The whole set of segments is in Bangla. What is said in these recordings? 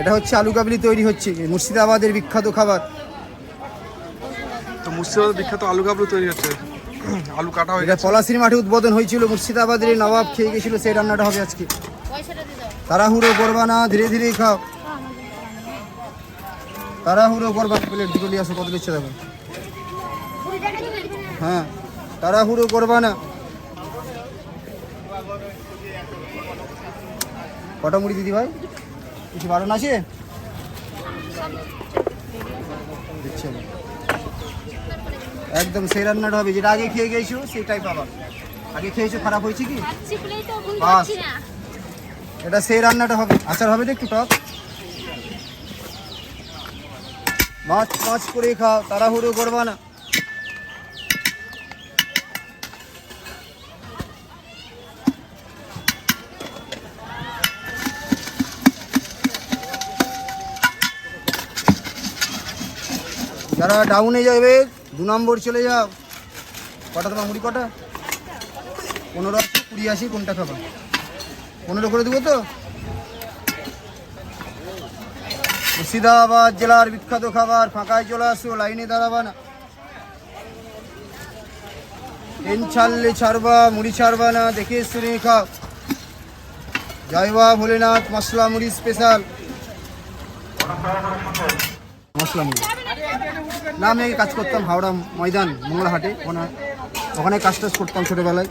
এটা হচ্ছে আলু কাবলি তৈরি হচ্ছে মুর্শিদাবাদের বিখ্যাত খাবার। তো মুর্শিদাবাদ বিখ্যাত আলু কাবলু তৈরি হচ্ছে। আলু কাটা হয়ে এটা গেছে। পলাশির মাঠে উদ্বোধন হয়েছিল মুর্শিদাবাদের নবাব খেয়ে গেছিল সেই রান্নাটা হবে আজকে। তাড়াহুড়ো করবা না ধীরে ধীরে খাও। তাড়াহুড়ো করবা না প্লেট দুটো নিয়ে আসো কত দিচ্ছে দেখো। হ্যাঁ তাড়াহুড়ো করবা না। কটা মুড়ি দিদি ভাই? কিছু বারণ আছে একদম সেই রান্নাটা হবে যেটা আগে খেয়ে গেছো সেটাই পাবা। আগে খেয়েছো খারাপ হয়েছে কি? বাস। এটা সেই রান্নাটা হবে। আচার হবে তো একটু টক। মাছ মাছ করে খাও তাড়াহুড়ো করবা না। যারা ডাউনে যাবে, দু নম্বর চলে যাও। কটা তোমার মুড়ি, কটা? পনেরো আছে, কুড়ি আসি কোনটা খাবা? পনেরো করে দেবো তো? মুর্শিদাবাদ জেলার বিখ্যাত খাবার, ফাঁকায় চলে আসো, লাইনে দাঁড়াবা না। ট্রেন ছাড়লে ছাড়বা, মুড়ি ছাড়বা না, দেখে শুনে খাও। জয়বা ভোলেনাথ, মশলা মুড়ি স্পেশাল মশলা না, আমি আগে কাজ করতাম হাওড়া ময়দান মঙ্গলাহাটে ওখানে ওখানে কাজ টাজ করতাম ছোটোবেলায়।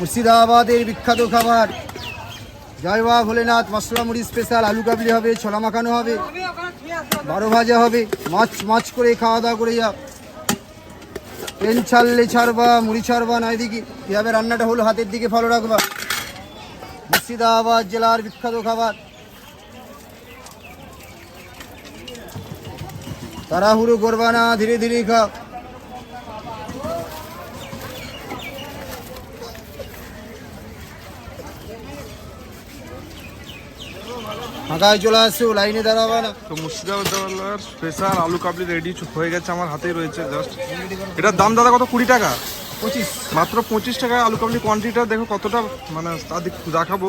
মুর্শিদাবাদের বিখ্যাত খাবার। জয় বাবা ভোলেনাথ, মশলা মুড়ি স্পেশাল আলু কাবলি হবে, ছোলা মাখানো হবে, বারো ভাজা হবে, মাছ মাছ করে খাওয়া দাওয়া করে যা পেন ছাড়লে ছাড়বা, মুড়ি ছাড়বা না এদিকে কীভাবে রান্নাটা হলো, হাতের দিকে ফলো রাখবা। মুর্শিদাবাদ জেলার বিখ্যাত খাবার। তাড়াহুড়ো করবা না, ধীরে ধীরে খাও। ফাঁকায় চলে আসছে ও লাইনে দাঁড়াবে না। তো মুর্শিদাবাদ স্পেশাল আলু কাবলি রেডি হয়ে গেছে আমার হাতেই রয়েছে জাস্ট এটার দাম দাদা কত? কুড়ি টাকা? পঁচিশ। মাত্র পঁচিশ টাকায় আলু কাবলি কোয়ান্টিটিটা দেখো কতটা মানে তাদের দেখাবো।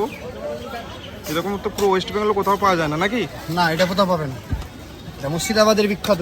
এরকম তো পুরো ওয়েস্ট বেঙ্গলে কোথাও পাওয়া যায় না নাকি? না এটা কোথাও পাবে না। মুর্শিদাবাদের বিখ্যাত।